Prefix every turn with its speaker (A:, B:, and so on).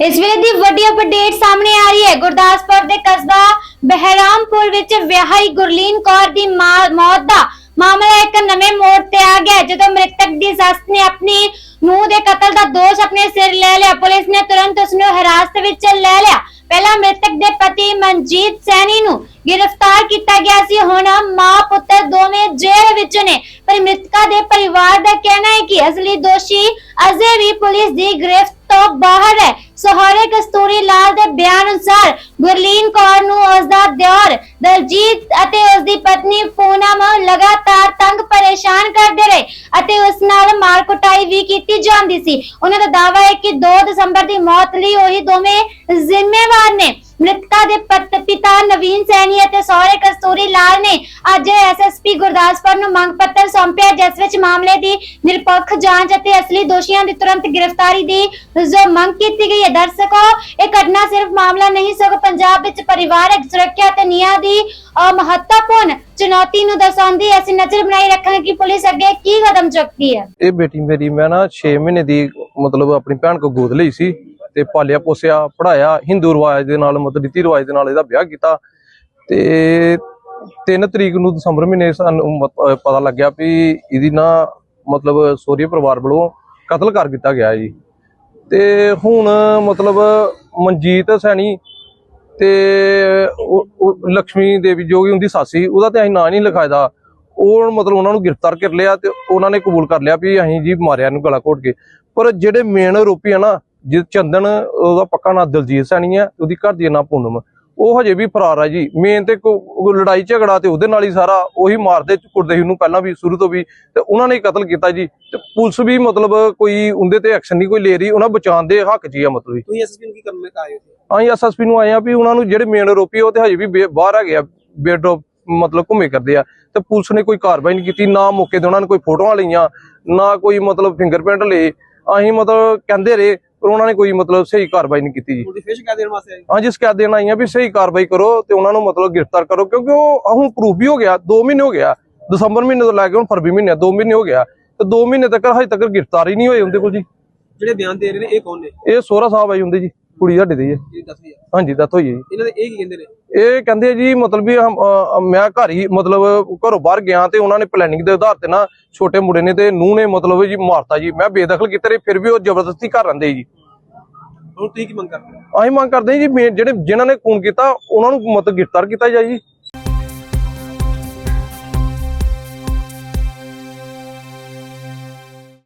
A: ਇਸ ਵੇਲੇ ਦੀ ਵੱਡੀ ਅਪਡੇਟ ਸਾਹਮਣੇ ਆ ਰਹੀ ਹੈ। ਗੁਰਦਾਸਪੁਰ ਦੇ ਕਸਬਾ ਬਹਿਰਾਮਪੁਰ ਵਿੱਚ ਵਿਆਹੀ ਗੁਰਲੀਨ ਕੌਰ ਦੀ ਮੌਤ ਦਾ ਮਾਮਲਾ ਇੱਕ ਨਵੇਂ ਮੋੜ ਤੇ ਆ ਗਿਆ ਜਦੋਂ ਮ੍ਰਿਤਕ ਦੀ ਸੱਸ ਨੇ ਆਪਣੀ ਨੂੰਹ ਦੇ ਕਤਲ ਦਾ ਦੋਸ਼ ਆਪਣੇ ਸਿਰ ਲੈ ਲਿਆ, ਪੁਲਿਸ ਨੇ ਤੁਰੰਤ ਉਸ ਨੂੰ ਹਿਰਾਸਤ ਵਿੱਚ ਲੈ ਲਿਆ। ਪਹਿਲਾਂ ਮ੍ਰਿਤਕ ਦੇ ਪਤੀ ਮਨਜੀਤ ਸੈਣੀ ਨੂੰ ਗ੍ਰਿਫਤਾਰ ਕੀਤਾ ਗਿਆ ਸੀ। ਹੁਣ ਮਾਂ ਪੁੱਤਰ ਦੋਵੇਂ ਜੇਲ੍ਹ ਵਿੱਚ ਨੇ। ਪਰ ਮ੍ਰਿਤਕਾ ਦੇ ਪਰਿਵਾਰ ਦਾ ਕਹਿਣਾ ਹੈ ਕਿ ਅਸਲੀ ਦੋਸ਼ੀ ਅਜੇ ਵੀ ਪੁਲਿਸ ਦੀ ਗ੍ਰਿਫਤ ਤੋਂ ਬਾਹਰ ਹੈ। ਸਹਾਰੇ ਕਸਤੂਰੀ ਲਾਲ ਦੇ ਬਿਆਨ ਅਨੁਸਾਰ ਗੁਰਲੀਨ ਕੌਰ ਨੂੰ ਉਸ ਦਾ ਦਿਓਰ, ਦਲਜੀਤ ਅਤੇ ਉਸ ਦੀ ਪਤਨੀ ਪੂਨਮ ਲਗਾਤਾਰ ਤੰਗ ਪਰੇਸ਼ਾਨ ਕਰਦੇ ਰਹੇ ਅਤੇ ਉਸ ਨਾਲ ਮਾਰ ਕੁਟਾਈ ਵੀ ਕੀਤੀ ਜਾਂਦੀ ਸੀ। ਉਹਨਾਂ ਦਾ ਦਾਅਵਾ ਹੈ ਕਿ 2 ਦਸੰਬਰ ਦੀ ਮੌਤ ਲਈ ਉਹੀ ਦੋਵੇਂ ਜ਼ਿੰਮੇਵਾਰ ਨੇ। ਮ੍ਰਿਤਕਾ ਦੇ ਪਤ- ਪਿਤਾ ਨਵੀਨ ਸੈਣੀ ਅਤੇ ਸਹੁਰੇ ਕਸਤੂਰੀ ਲਾਲ ਨੇ ਅੱਜ ਐਸਐਸਪੀ ਗੁਰਦਾਸਪੁਰ ਨੂੰ ਮੰਗ ਪੱਤਰ ਸੌਂਪਿਆ, ਜਿਸ ਵਿੱਚ ਮਾਮਲੇ ਦੀ ਨਿਰਪੱਖ ਜਾਂਚ ਅਤੇ ਅਸਲੀ ਦੋਸ਼ੀਆਂ ਦੀ ਤੁਰੰਤ ਗ੍ਰਿਫਤਾਰੀ ਦੀ ਜੋ ਮੰਗ ਕੀਤੀ ਗਈ ਹੈ। ਦਰਸ਼ਕੋ, ਇਹ ਘਟਨਾ ਸਿਰਫ ਮਾਮਲਾ ਨਹੀਂ, ਸਗੋਂ ਪੰਜਾਬ ਵਿੱਚ ਪਰਿਵਾਰਕ ਸੁਰੱਖਿਆ ਤੇ ਨਿਆਂ ਦੀ ਮਹੱਤਵਪੂਰਨ ਚੁਣੌਤੀ ਨੂੰ ਦਰਸਾਉਂਦੀ ਹੈ। ਅਸੀਂ ਨਜ਼ਰ ਬਣਾਈ ਰੱਖਾਂਗੇ ਕਿ ਪੁਲਿਸ ਅੱਗੇ ਕੀ ਕਦਮ ਚੁੱਕਦੀ ਹੈ।
B: ਇਹ ਬੇਟੀ ਮੇਰੀ ਮੈਂ ਨਾ 6 ਮਹੀਨੇ ਦੀ ਮਤਲਬ ਆਪਣੀ ਭੈਣ ਕੋ ਗੋਦ ਲਈ ਸੀ। ਤੇ ਪਾਲਿਆ ਪੋਸਿਆ ਪੜਾਇਆ ਹਿੰਦੂ ਰਿਵਾਜ ਦੇ ਨਾਲ, ਮਤਲਬ ਰੀਤੀ ਰਿਵਾਜ ਦੇ ਨਾਲ ਇਹਦਾ ਵਿਆਹ ਕੀਤਾ। ਤੇ 3 ਤਰੀਕ ਨੂੰ ਦਸੰਬਰ ਮਹੀਨੇ ਸਾਨੂੰ ਮਤ- ਪਤਾ ਲੱਗਿਆ ਵੀ ਇਹਦੀ ਨਾ ਮਤਲਬ ਸੋਰੀ ਪਰਿਵਾਰ ਵੱਲੋਂ ਕਤਲ ਕਰ ਦਿੱਤਾ ਗਿਆ ਜੀ। ਤੇ ਹੁਣ ਮਤਲਬ ਮਨਜੀਤ ਸੈਣੀ ਤੇ ਉਹ- ਲక్ష్ਮੀ ਦੇਵੀ ਜੋ ਕਿ ਉਹਦੀ ਸਾਸੀ ਉਹਦਾ ਤੇ ਅਸੀਂ ਨਾਂ ਨਹੀਂ ਲਿਖਾਇਦਾ। ਉਹ ਮਤਲਬ ਉਹਨਾਂ ਨੂੰ ਗ੍ਰਿਫਤਾਰ ਕਰ ਲਿਆ ਤੇ ਉਹਨਾਂ ਨੇ ਕਬੂਲ ਕਰ ਲਿਆ ਵੀ ਅਸੀਂ ਜੀ ਮਾਰਿਆ ਨੂੰ ਗਲਾ ਘੋਟ ਕੇ। ਪਰ ਜਿਹੜੇ ਮੇਨ ਆਰੋਪੀ ਆ ਨਾ ਜਿ ਚੰਦਨ ਉਹਦਾ ਪੱਕਾ ਨਾਂ ਦਲਜੀਤ ਸੈਣੀ ਆ ਉਹਦੀ ਘਰ ਦੀ ਨਾਂ ਪੂਨਮ ਉਹ ਹਜੇ ਵੀ ਫਰਾਰ ਆ ਜੀ। ਮੇਨ ਤੇ ਲੜਾਈ ਝਗੜਾ ਤੇ ਉਹਦੇ ਨਾਲ ਹੀ ਸਾਰਾ ਉਹੀ ਮਾਰਦੇ ਕੁੱਟਦੇ ਸੀ ਉਹਨੂੰ ਪਹਿਲਾਂ ਵੀ ਸ਼ੁਰੂ ਤੋਂ ਵੀ ਤੇ ਉਹਨਾਂ ਨੇ ਕਤਲ ਕੀਤਾ ਜੀ। ਤੇ ਪੁਲਿਸ ਵੀ ਮਤਲਬ ਕੋਈ ਉਹਦੇ ਤੇ ਐਕਸ਼ਨ ਨਹੀਂ ਕੋਈ ਲੈ ਰਹੀ ਉਹਨਾਂ ਬਚਾਉਣ ਦੇ ਹੱਕ 'ਚ ਆ ਮਤਲਬ
C: ਤੁਸੀਂ ਐਸਐਸਪੀ ਨੂੰ ਕੀ ਕਰਨ ਮੈਂ ਆਏ ਹੋ?
B: ਅਸੀਂ ਐਸਐਸਪੀ ਨੂੰ ਆਏ ਆ ਵੀ ਉਹਨਾਂ ਨੂੰ ਜਿਹੜੇ ਮੇਨ ਆਰੋਪੀ ਉਹ ਤੇ ਹਜੇ ਵੀ ਬਾਹਰ ਆ ਬੇਡ ਮਤਲਬ ਘੁੰਮੇ ਕਰਦੇ ਆ। ਤੇ ਪੁਲਿਸ ਨੇ ਕੋਈ ਕਾਰਵਾਈ ਨਹੀਂ ਕੀਤੀ ਨਾ ਮੌਕੇ ਤੇ ਉਹਨਾਂ ਨੇ ਕੋਈ ਫੋਟੋਆਂ ਲਈਆਂ ਨਾ ਕੋਈ ਮਤਲਬ ਫਿੰਗਰਪ੍ਰਿੰਟ ਲਏ। ਅਸੀਂ ਮਤਲਬ ਕਹਿੰਦੇ ਰਹੇ ਪਰ ਉਹਨਾਂ ਨੇ ਕੋਈ ਮਤਲਬ ਸਹੀ ਕਾਰਵਾਈ ਨਹੀਂ ਕੀਤੀ ਜੀ।
C: ਉਹਦੀ ਫੇਸ਼ ਕਹਿ ਦੇਣ ਵਾਸਤੇ
B: ਹਾਂਜੀ ਸ਼ਿਕਾਇਤ ਦੇਣ ਆਈਆਂ ਵੀ ਸਹੀ ਕਾਰਵਾਈ ਕਰੋ ਤੇ ਉਹਨਾਂ ਨੂੰ ਮਤਲਬ ਗ੍ਰਿਫਤਾਰ ਕਰੋ ਕਿਉਂਕਿ ਉਹ ਹੁਣ ਪ੍ਰੂਫ ਵੀ ਹੋ ਗਿਆ 2 ਮਹੀਨੇ ਹੋ ਗਿਆ। ਦਸੰਬਰ ਮਹੀਨੇ ਤੋਂ ਲੈ ਕੇ ਹੁਣ ਫਰਵਰੀ ਮਹੀਨੇ 2 ਮਹੀਨੇ ਹੋ ਗਿਆ। ਤੇ 2 ਮਹੀਨੇ ਤੱਕ ਹਜੇ ਤੱਕ ਗ੍ਰਿਫਤਾਰ ਹੀ ਨਹੀਂ ਹੋਏ ਉਹਦੇ ਕੋਲ ਜੀ।
C: ਜਿਹੜੇ ਬਿਆਨ ਦੇ ਰਹੇ ਨੇ ਇਹ ਕੌਣ ਨੇ?
B: ਇਹ ਸੋਹਰਾ ਸਾਹਿਬ ਆਈ ਹੁੰਦੇ ਜੀ। ਕੁੜੀ ਸਾਡੇ ਦੀ ਹੈ।
C: ਦਿਆ
B: ਹਾਂਜੀ ਡੈਥ ਹੋਈ ਹੈ ਜੀ।
C: ਇਹਨਾਂ ਦੇ ਇਹ ਕੀ ਕਹਿੰਦੇ ਨੇ?
B: ਇਹ ਕਹਿੰਦੇ ਜੀ ਮਤਲਬ ਵੀ ਹਮ- ਅ, ਮੈਂ ਘਰ ਹੀ ਮਤਲਬ ਘਰੋਂ ਬਾਹਰ ਗਿਆ ਤੇ ਉਹਨਾਂ ਨੇ ਪਲੈਨਿੰਗ ਦੇ ਆਧਾਰ ਤੇ ਨਾ ਛੋਟੇ ਮੁੰਡੇ ਨੇ ਤੇ ਨੂੰਹ ਨੇ ਮਤਲਬ ਜੀ ਮਾਰਤਾ ਜੀ। ਮੈਂ ਬੇਦਖਲ ਕੀਤੇ ਰਹੇ ਫਿਰ ਵੀ ਉਹ ਜ਼ਬਰਦਸਤੀ ਘਰ ਰਹਿੰਦੇ ਜੀ।
C: ਹੁਣ ਤੁਸੀਂ ਕੀ ਮੰਗ ਕਰਦੇ ਹੋ?
B: ਅਸੀਂ ਮੰਗ ਕਰਦੇ ਹਾਂ ਜੀ ਮੇ- ਜਿਹੜੇ ਜਿਨ੍ਹਾਂ ਨੇ ਖੂਨ ਕੀਤਾ ਉਹਨਾਂ ਨੂੰ ਮਤਲਬ ਗ੍ਰਿਫਤਾਰ ਕੀਤਾ ਜਾਏ ਜੀ।